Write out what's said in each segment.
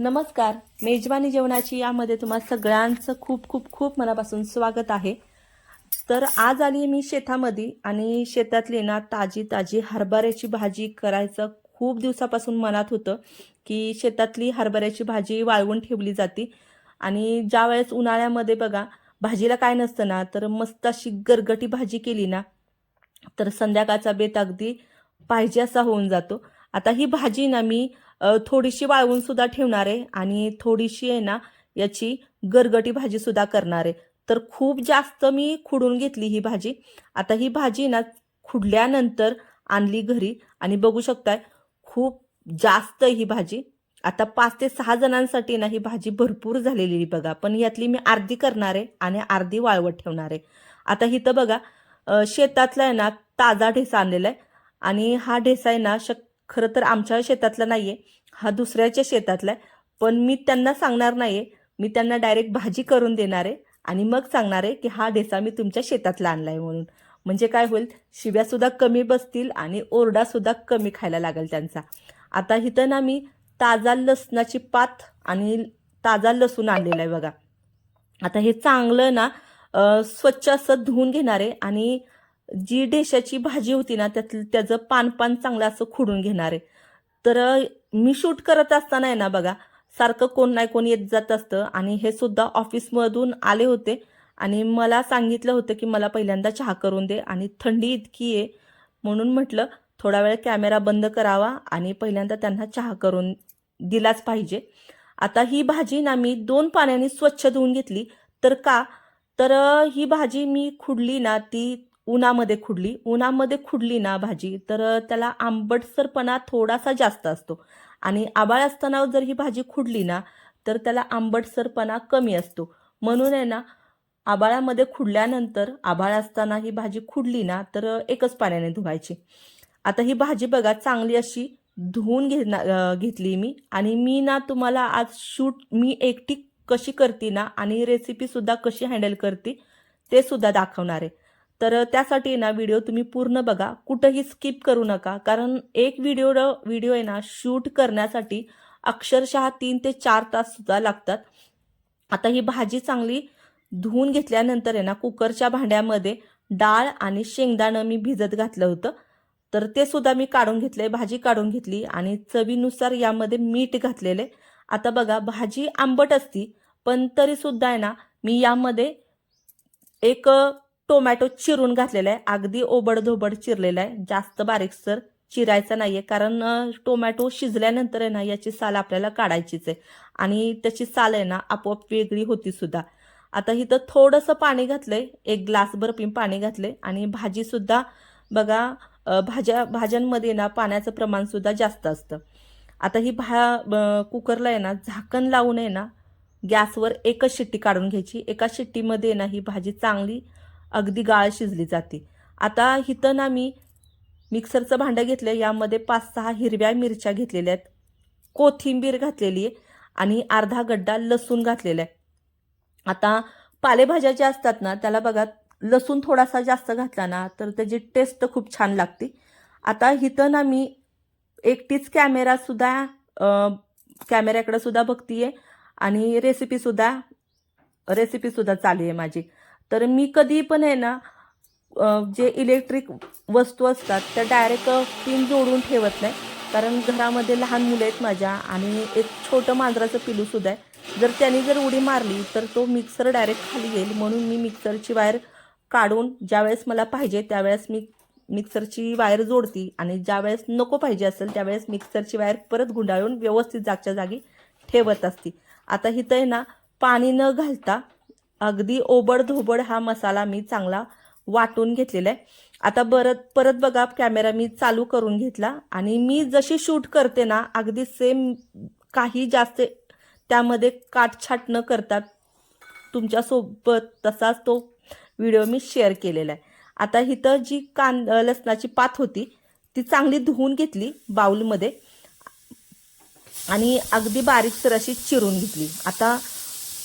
नमस्कार. मेजवानी जेवणाची यामध्ये तुम्हाला सगळ्यांचं खूप खूप खूप मनापासून स्वागत आहे. तर आज आली मी शेतामध्ये आणि शेतातली ना ताजी ताजी हरभऱ्याची भाजी करायचं खूप दिवसापासून मनात होतं की शेतातली हरभऱ्याची भाजी वाळवून ठेवली जाते. आणि ज्या वेळेस उन्हाळ्यामध्ये बघा भाजीला काय नसतं ना तर मस्त अशी गरगटी भाजी केली ना तर संध्याकाळचा बेत अगदी पाहिजे असा होऊन जातो. आता ही भाजी ना मी थोडीशी वाळवून सुद्धा ठेवणार आहे आणि थोडीशी आहे ना याची गरगटी भाजी सुद्धा करणार. आहे तर खूप जास्त मी खुडून घेतली ही भाजी. आता ही भाजी ना खुडल्यानंतर आणली घरी आणि बघू शकताय खूप जास्त ही भाजी. आता पाच ते सहा जणांसाठी ना ही भाजी भरपूर झालेली आहे बघा. पण यातली मी अर्धी करणार आहे आणि अर्धी वाळवत ठेवणार. आहे आता इथं बघा शेतातला आहे ना ताजा ढेसा आणलेला आहे. आणि हा ढेसा आहे ना शक खरं तर आमच्या शेतातला नाही आहे हा दुसऱ्याच्या शेतातला आहे. पण मी त्यांना सांगणार नाही आहे मी त्यांना डायरेक्ट भाजी करून देणार आहे आणि मग सांगणार आहे की हा ढेसा मी तुमच्या शेतातला आणला आहे म्हणून. म्हणजे काय होईल शिव्यासुद्धा कमी बसतील आणि ओरडासुद्धा कमी खायला लागेल त्यांचा. आता इथं ना मी ताजा लसणाची पात आणि ताजा लसूण आणलेला आहे बघा. आता हे चांगलं ना स्वच्छ असं धुवून घेणार आहे आणि जी डेशाची भाजी होती ना त्यात त्याचं पान पान चांगलं असं खुडून घेणार. आहे तर मी शूट करत असताना आहे ना बघा सारखं कोण नाही कोण येत जात असतं आणि हे सुद्धा ऑफिसमधून आले होते आणि मला सांगितलं होतं की मला पहिल्यांदा चहा करून दे आणि थंडी इतकी आहे. म्हणून म्हटलं थोडा वेळ कॅमेरा बंद करावा आणि पहिल्यांदा त्यांना चहा करून दिलाच पाहिजे. आता ही भाजी ना मी दोन पाण्याने स्वच्छ धुवून घेतली. तर का? तर ही भाजी मी खुडली ना ती उन्हामध्ये खुडली. उन्हामध्ये खुडली ना भाजी तर त्याला आंबटसरपणा थोडासा जास्त असतो. आणि आबाळ असताना जर ही भाजी खुडली ना तर त्याला आंबटसरपणा कमी असतो. म्हणून आहे ना आबाळामध्ये खुडल्यानंतर आबाळ असताना ही भाजी खुडली ना तर एकच पाण्याने धुवायची. आता ही भाजी बघा चांगली अशी धुवून घेणार घेतली मी. आणि मी ना तुम्हाला आज शूट मी एकटी कशी करते ना आणि रेसिपीसुद्धा कशी हँडल करते ते सुद्धा दाखवणार आहे. तर त्यासाठी ना व्हिडिओ तुम्ही पूर्ण बघा. कुठंही स्किप करू नका. कारण एक व्हिडिओ व्हिडिओ आहे ना शूट करण्यासाठी अक्षरशः तीन ते चार तास सुद्धा लागतात. आता ही भाजी चांगली धुवून घेतल्यानंतर आहे ना कुकरच्या भांड्यामध्ये डाळ आणि शेंगदाणं मी भिजत घातलं होतं. तर ते सुद्धा मी काढून घेतले भाजी काढून घेतली आणि चवीनुसार यामध्ये मीठ घातलेले आता बघा भाजी आंबट असती पण तरी सुद्धा आहे ना मी यामध्ये एक टोमॅटो चिरून घातलेला आहे. अगदी ओबडधोबड चिरलेला आहे. जास्त बारीकसर चिरायचा नाही आहे कारण टोमॅटो शिजल्यानंतर आहे ना याची साल आपल्याला काढायचीच आहे. आणि त्याची साल आहे ना आपोआप वेगळी होती सुद्धा. आता इथं थोडंसं पाणी घातलंय. एक ग्लासभर पी पाणी घातलंय. आणि भाजीसुद्धा बघा भाज्या भाज्यांमध्ये ना पाण्याचं प्रमाणसुद्धा जास्त असतं. आता ही भा कुकरला आहे ना झाकण लावून आहे ना गॅसवर एकच शिट्टी काढून घ्यायची. एका शिट्टीमध्ये ना ही भाजी चांगली अगदी गाळ शिजली जाते. आता हिथं ना मी मिक्सरचं भांडं घेतलं यामध्ये पाच सहा हिरव्या मिरच्या घेतलेल्या आहेत. कोथिंबीर घातलेली आहे आणि अर्धा गड्डा लसूण घातलेला आहे. आता पालेभाज्या ज्या असतात ना त्याला बघा लसूण थोडासा जास्त घातला ना तर त्याची टेस्ट खूप छान लागते. आता इथं ना मी एकटीच कॅमेरासुद्धा अं, कॅमेऱ्याकडे सुद्धा बघतीये आणि रेसिपीसुद्धा रेसिपीसुद्धा चालू आहे माझी. तर मी कधी पण आहे ना जे इलेक्ट्रिक वस्तू असतात त्या डायरेक्ट पिन जोडून ठेवत नाही. कारण घरामध्ये लहान मुलं आहेत माझ्या आणि एक छोटं मांजराचं पिलूसुद्धा आहे. जर त्याने जर उडी मारली तर तो मिक्सर डायरेक्ट खाली येईल. म्हणून मी मिक्सरची वायर काढून ज्यावेळेस मला पाहिजे त्यावेळेस मी मिक्सरची वायर जोडती. आणि ज्यावेळेस नको पाहिजे असेल त्यावेळेस मिक्सरची वायर परत गुंडाळून व्यवस्थित जागच्या जागी ठेवत असती. आता इथं आहे ना पाणी न घालता अगदी ओबड धोबड हा मसाला मी चांगला वाटून घेतलेला आहे. आता परत परत बघा कॅमेरा मी चालू करून घेतला आणि मी जशी शूट करते ना अगदी सेम काही जास्त त्यामध्ये काटछाट न करता तुमच्यासोबत तसाच तो व्हिडिओ मी शेअर केलेला आहे. आता इथं जी कान लसणाची पात होती ती चांगली धुवून घेतली बाऊलमध्ये आणि अगदी बारीकसर अशी चिरून घेतली. आता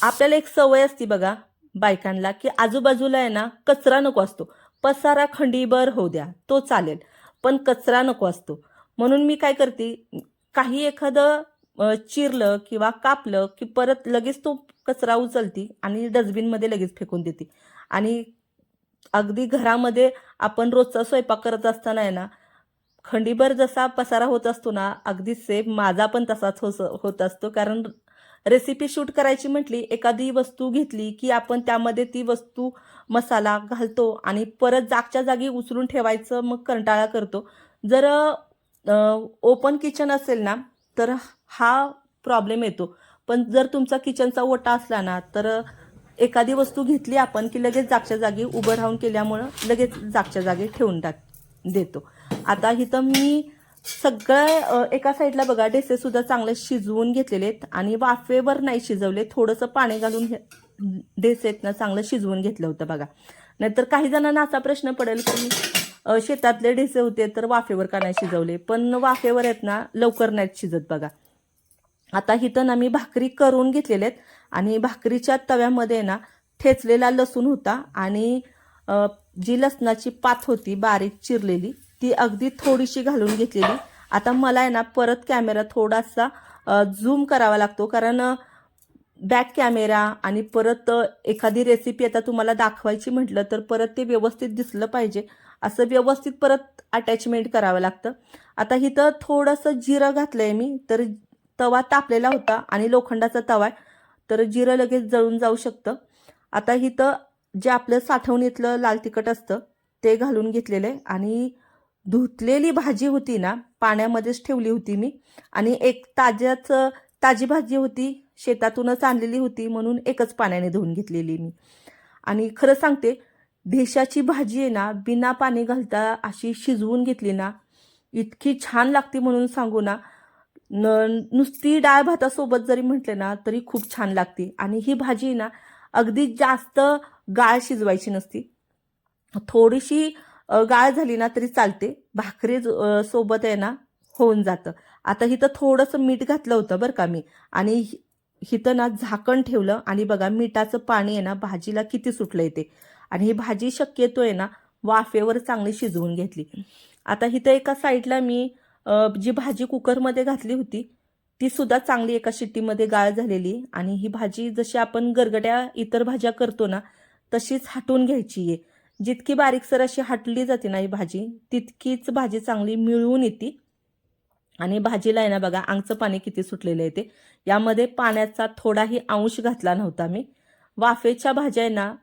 आपल्याला एक सवय असते बघा बायकांना की आजूबाजूला आहे ना कचरा नको असतो. पसारा खंडीभर होऊ द्या तो चालेल. पण कचरा नको असतो. म्हणून मी काय करते काही एखादं चिरलं किंवा कापलं की परत लगेच तो कचरा उचलती आणि डस्टबिनमध्ये लगेच फेकून देते. आणि अगदी घरामध्ये आपण रोजचा स्वयंपाक करत असताना आहे ना खंडीभर जसा पसारा होत असतो ना अगदी सेम माझा पण तसाच हो होत असतो. कारण रेसिपी शूट करायची म्हटली एखादी वस्तू घेतली की आपण त्यामध्ये ती वस्तू मसाला घालतो आणि परत जागच्या जागी उचलून ठेवायचं मग कंटाळा करतो. जर ओपन किचन असेल ना तर हा प्रॉब्लेम येतो. पण जर तुमचा किचनचा ओटा असला ना तर एखादी वस्तू घेतली आपण की लगेच जागच्या जागी उभं राहून केल्यामुळं लगेच जागच्या जागी ठेवून टाक देतो. आता इथं मी सगळं एका साईडला बघा डेसे सुद्धा चांगले शिजवून घेतलेले आहेत आणि वाफेवर नाही शिजवले थोडंसं पाणी घालून डेसेतनं आहेत ना चांगलं शिजवून घेतलं होतं बघा. नाहीतर काही जणांना असा प्रश्न पडेल की शेतातले ढेसे होते तर वाफेवर का नाही शिजवले? पण वाफेवर आहेत ना लवकर नाहीत शिजत बघा. आता इथं ना मी भाकरी करून घेतलेले आहेत आणि भाकरीच्या तव्यामध्ये ना ठेचलेला लसूण होता आणि जी लसणाची पात होती बारीक चिरलेली ती अगदी थोडीशी घालून घेतलेली. आता मला आहे ना परत कॅमेरा थोडासा झूम करावा लागतो. कारण बॅक कॅमेरा आणि परत एखादी रेसिपी आता तुम्हाला दाखवायची म्हटलं तर परत ते व्यवस्थित दिसलं पाहिजे. असं व्यवस्थित परत अटॅचमेंट करावं लागतं. आता इथं थोडंसं जिरं घातलं आहे मी तर तवा तापलेला होता आणि लोखंडाचा तवा आहे. तर जिरं लगेच जळून जाऊ शकतं. आता इथं जे आपलं साठवणीतलं लाल तिखट असतं ते घालून घेतलेलं आहे. आणि धुतलेली भाजी होती ना पाण्यामध्येच ठेवली होती मी. आणि एक ताज्याच ताजी भाजी होती शेतातूनच आणलेली होती म्हणून एकच पाण्याने धुवून घेतलेली मी. आणि खरं सांगते ढेशाची भाजी आहे ना बिना पाणी घालता अशी शिजवून घेतली ना इतकी छान लागते म्हणून सांगू ना न नुसती डाळ भातासोबत जरी म्हटले ना तरी खूप छान लागते. आणि ही भाजी ना अगदी जास्त गाळ शिजवायची नसती. थोडीशी गाळ झाली ना तरी चालते. भाकरी सोबत आहे ना होऊन जातं. आता इथं थोडंसं मीठ घातलं होतं बरं का मी. आणि हिथं ना झाकण ठेवलं आणि बघा मिठाचं पाणी आहे ना भाजीला किती सुटलं येते आणि ही भाजी शक्यतो आहे ना वाफेवर चांगली शिजवून घेतली. आता इथं एका साईडला मी जी भाजी कुकरमध्ये घातली होती ती सुद्धा चांगली एका शिट्टीमध्ये गाळ झालेली. आणि ही भाजी जशी आपण गरगड्या इतर भाज्या करतो ना तशीच हटवून घ्यायची आहे. जितकी बारीकसर अशी हाटली जाते ना ही भाजी तितकीच भाजी चांगली मिळून येते. आणि भाजीला आहे ना बघा आंगचं पाणी किती सुटलेलं आहे ते. यामध्ये पाण्याचा थोडाही अंश घातला नव्हता मी. वाफेच्या भाज्या आहे ना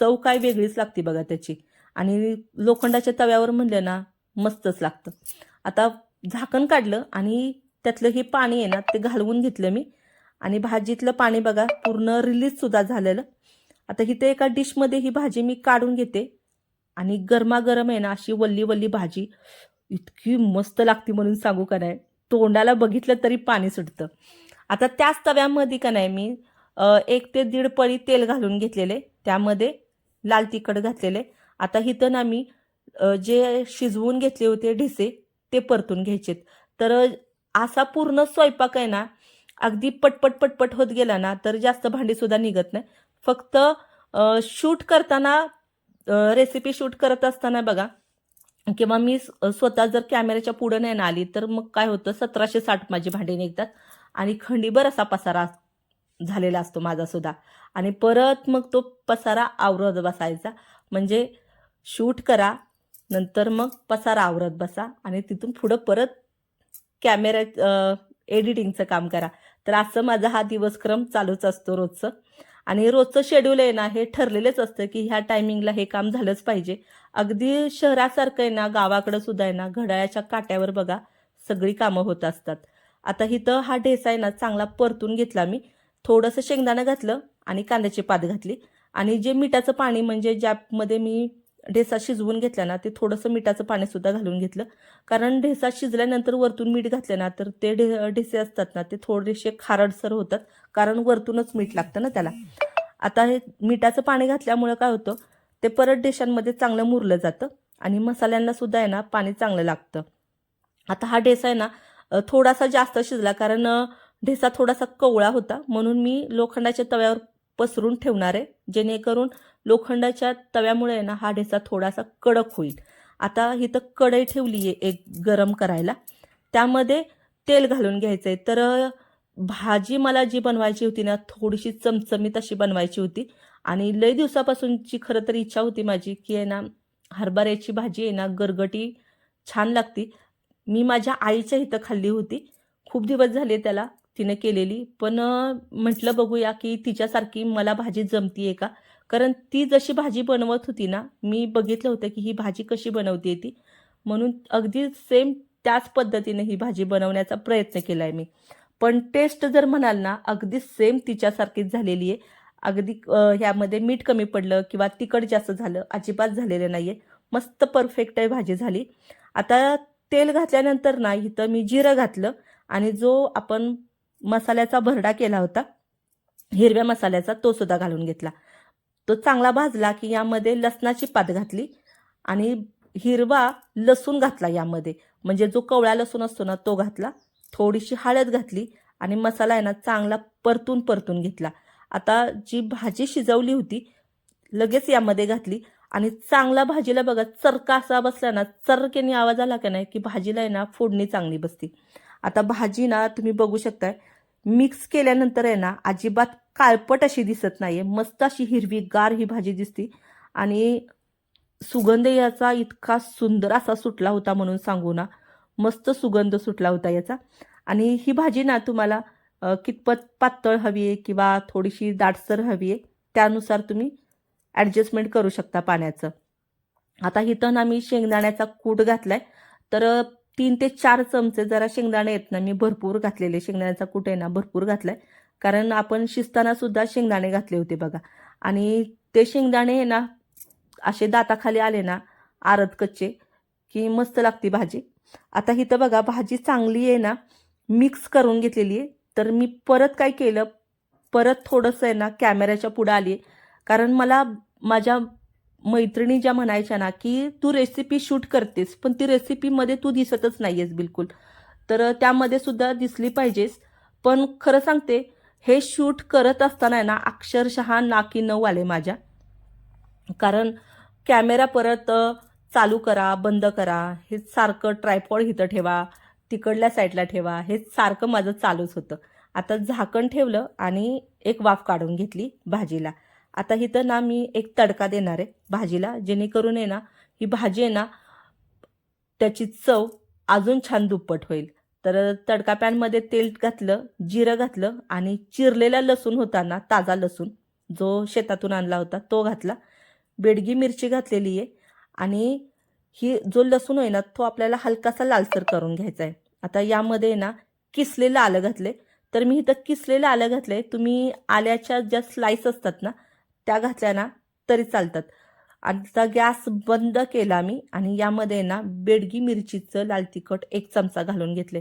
चव काय वेगळीच लागते बघा त्याची. आणि लोखंडाच्या तव्यावर म्हणलं ना मस्तच लागतं. आता झाकण काढलं आणि त्यातलं हे पाणी आहे ना ते घालवून घेतलं मी. आणि भाजीतलं पाणी बघा पूर्ण रिलीज सुद्धा झालेलं. आता इथे एका डिशमध्ये ही भाजी मी काढून घेते. आणि गरमागरम आहे ना अशी वल्ली वल्ली भाजी. इतकी मस्त लागते म्हणून सांगू का नाही. तोंडाला बघितलं तरी पाणी सुटतं. आता त्याच तव्यामध्ये का नाही मी एक ते दीड पळी तेल घालून घेतलेले. त्यामध्ये लाल तिखट घातलेले. आता इथं ना मी जे शिजवून घेतले होते ढिसे ते परतून घ्यायचेत. तर असा पूर्ण स्वयंपाक आहे ना अगदी पटपट पटपट होत गेला ना तर जास्त भांडीसुद्धा निघत नाही. फक्त शूट करताना रेसिपी शूट करत असताना बघा किंवा मी स्वतः जर कॅमेऱ्याच्या पुढं नाही ना आली तर मग काय होतं सतराशे साठ माझी भांडी निघतात आणि खंडीभर असा पसारा झालेला असतो माझा सुद्धा. आणि परत मग तो पसारा आवरत बसायचा. म्हणजे शूट करा नंतर मग पसारा आवरत बसा आणि तिथून पुढं परत कॅमेऱ्या एडिटिंगचं काम करा. तर असं माझा हा दिवसक्रम चालूच असतो रोजचं. आणि रोजचं शेड्यूल आहे ना हे ठरलेलंच असतं की ह्या टायमिंगला हे काम झालंच पाहिजे. अगदी शहरासारखं आहे ना गावाकडं सुद्धा आहे ना घड्याळाच्या काट्यावर बघा सगळी कामं होत असतात. आता इथं हा ढेसा आहे ना चांगला परतून घेतला मी. थोडंसं शेंगदाणं घातलं आणि कांद्याची पात घातली. आणि जे मिठाचं पाणी म्हणजे ज्यामध्ये मी ढेसा शिजवून घेतला ना ते थोडंसं मिठाचं पाणीसुद्धा घालून घेतलं. कारण ढेसा शिजल्यानंतर वरतून मीठ घातलं ना तर ते ढे ढेसे असतात ना ते थोडेसे खारडसर होतात. कारण वरतूनच मीठ लागतं ना त्याला. आता हे मिठाचं पाणी घातल्यामुळं काय होतं ते परत डेशांमध्ये चांगलं मुरलं जातं आणि मसाल्यांना सुद्धा आहे ना पाणी चांगलं लागतं. आता हा ढेसा आहे ना थोडासा जास्त शिजला कारण ढेसा थोडासा कवळा होता. म्हणून मी लोखंडाच्या तव्यावर पसरून ठेवणार आहे. जेणेकरून लोखंडाच्या तव्यामुळे आहे ना हा ढेसा थोडासा कडक होईल. आता इथं कढई ठेवली आहे एक गरम करायला. त्यामध्ये तेल घालून घ्यायचं आहे तर भाजी मला जी बनवायची होती ना थोडीशी चमचमीत अशी बनवायची होती. आणि लय दिवसापासूनची खरं तर इच्छा होती माझी की आहे ना हरभऱ्याची भाजी आहे ना गरगटी छान लागती. मी माझ्या आईच्या इथं खाल्ली होती. खूप दिवस झाले त्याला तिने केलेली. पण म्हटलं बघूया की तिच्यासारखी मला भाजी जमतीये का? कारण ती जशी भाजी बनवत होती ना मी बघितलं होतं की ही भाजी कशी बनवते ती. म्हणून अगदी सेम त्याच पद्धतीने ही भाजी बनवण्याचा प्रयत्न केला आहे मी. पण टेस्ट जर म्हणाल ना अगदी सेम तिच्यासारखीच झालेली आहे. अगदी ह्यामध्ये मीठ कमी पडलं किंवा तिखट जास्त झालं अजिबात झालेलं नाही आहे मस्त परफेक्ट आहे भाजी झाली. आता तेल घातल्यानंतर ना इथं मी जिरं घातलं आणि जो आपण मसाल्याचा भरडा केला होता हिरव्या मसाल्याचा तो सुद्धा घालून घेतला. तो चांगला भाजला की यामध्ये लसणाची पात घातली आणि हिरवा लसूण घातला यामध्ये. म्हणजे जो कवळा लसूण असतो ना तो घातला. थोडीशी हळद घातली आणि मसाला आहे ना चांगला परतून परतून घेतला. आता जी भाजी शिजवली होती लगेच यामध्ये घातली आणि चांगला भाजीला बघा चरका असा बसला ना चरकेने आवाज आला का नाही की भाजीला आहे ना फोडणी चांगली बसते. आता भाजी ना तुम्ही बघू शकताय मिक्स केल्यानंतर आहे ना अजिबात काळपट अशी दिसत नाहीये. मस्त अशी हिरवी गार ही भाजी दिसते. आणि सुगंध याचा इतका सुंदर असा सुटला होता म्हणून सांगू ना. मस्त सुगंध सुटला होता याचा. आणि ही भाजी ना तुम्हाला कितपत पातळ हवी आहे किंवा थोडीशी दाटसर हवी आहे त्यानुसार तुम्ही ॲडजस्टमेंट करू शकता पाण्याचं. आता इथं ना मी शेंगदाण्याचा कूट घातलाय. तर तीन ते चार चमचे जरा शेंगदाणे आहेत ना मी भरपूर घातलेले. शेंगदाण्याचा कूट आहे ना भरपूर घातलाय. कारण आपण शिजताना सुद्धा शेंगदाणे घातले होते बघा. आणि ते शेंगदाणे आहे ना असे दाताखाली आले ना आरत कच्चे की मस्त लागते भाजी. आता इथं बघा भाजी चांगली आहे ना मिक्स करून घेतलेली आहे. तर मी परत काय केलं परत थोडंसं आहे ना कॅमेऱ्याच्या पुढं आली कारण मला माझ्या मैत्रिणी ज्या म्हणायच्या ना की तू रेसिपी शूट करतेस पण ती रेसिपीमध्ये तू दिसतच नाही आहेस बिलकुल. तर त्यामध्ये सुद्धा दिसली पाहिजेस. पण खरं सांगते हे शूट करत असताना आहे ना अक्षरशः नाकी नऊ आले माझ्या. कारण कॅमेरा परत चालू करा बंद करा हे सारखं ट्रायपॉड इथं ठेवा तिकडल्या साईडला ठेवा हे सारखं माझं चालूच होतं. आता झाकण ठेवलं आणि एक वाफ काढून घेतली भाजीला. आता इथं ना मी एक तडका देणार आहे भाजीला जेणेकरून आहे ना ही भाजी आहे ना त्याची चव अजून छान दुप्पट होईल. तर तडका पॅनमध्ये तेल घातलं जिरं घातलं आणि चिरलेला लसूण होता ना ताजा लसूण जो शेतातून आणला होता तो घातला. बेडगी मिरची घातलेली आहे आणि ही जो लसूण आहे ना तो आपल्याला हलकासा लालसर करून घ्यायचा आहे. आता यामध्ये ना किसलेलं आलं घातले तर मी इथं किसलेलं आलं घातलंय. तुम्ही आल्याच्या ज्या स्लाईस असतात ना त्या घातल्या ना तरी चालतात. आता गॅस बंद केला मी आणि यामध्ये ना बेडगी मिरचीचं लाल तिखट एक चमचा घालून घेतले.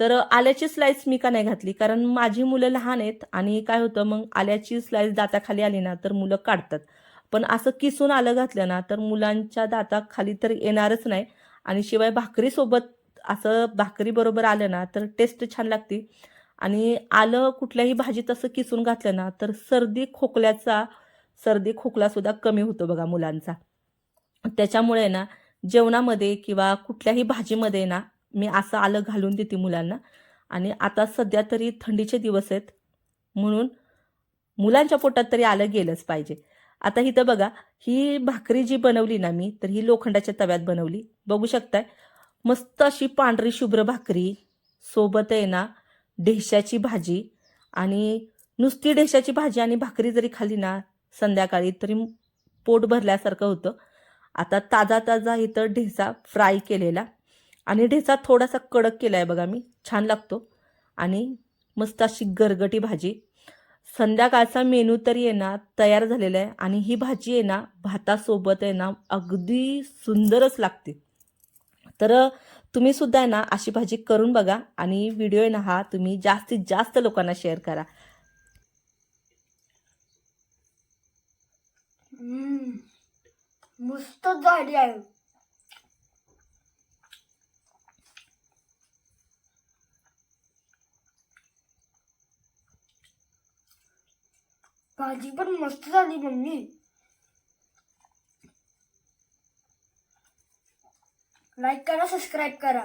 तर आल्याची स्लाईस मी का नाही घातली? कारण माझी मुलं लहान आहेत आणि काय होतं मग आल्याची स्लाईस दाताखाली आली ना तर मुलं काढतात. पण असं किसून आलं घातलं ना तर मुलांच्या दाताखाली तर येणारच नाही. आणि शिवाय भाकरीसोबत असं भाकरी बरोबर आलं ना तर टेस्ट छान लागते. आणि आलं कुठल्याही भाजीत असं किसून घातलं ना तर सर्दी खोकल्याचा सर्दी खोकलासुद्धा कमी होतो बघा मुलांचा. त्याच्यामुळे ना जेवणामध्ये किंवा कुठल्याही भाजीमध्ये ना मी असं आलं घालून देते मुलांना. आणि आता सध्या तरी थंडीचे दिवस आहेत म्हणून मुलांच्या पोटात तरी आलं गेलंच पाहिजे. आता इथं बघा ही भाकरी जी बनवली ना मी तर ही लोखंडाच्या तव्यात बनवली. बघू शकताय मस्त अशी पांढरी शुभ्र भाकरी सोबत आहे ना ढेशाची भाजी आणि नुसती ढेशाची भाजी आणि भाकरी जरी खाल्ली ना संध्याकाळी तरी पोट भरल्यासारखं होतं. आता ताजा ताजा इथं ढेसा फ्राय केलेला आणि ढेसा थोडासा कडक केला आहे बघा मी छान लागतो. आणि मस्त अशी गरगटी भाजी. संध्याकाळचा मेनू तरी आहे ना तयार झालेला आहे आणि ही भाजी आहे ना भातासोबत आहे ना अगदी सुंदरच लागते. तर तुम्ही सुद्धा आहे ना अशी भाजी करून बघा आणि व्हिडिओ आहे ना हा तुम्ही जास्तीत जास्त लोकांना शेअर करा. मस्त झाली आहे. भाजी पण मस्त झाली मम्मी. लाईक करा सबस्क्राईब करा.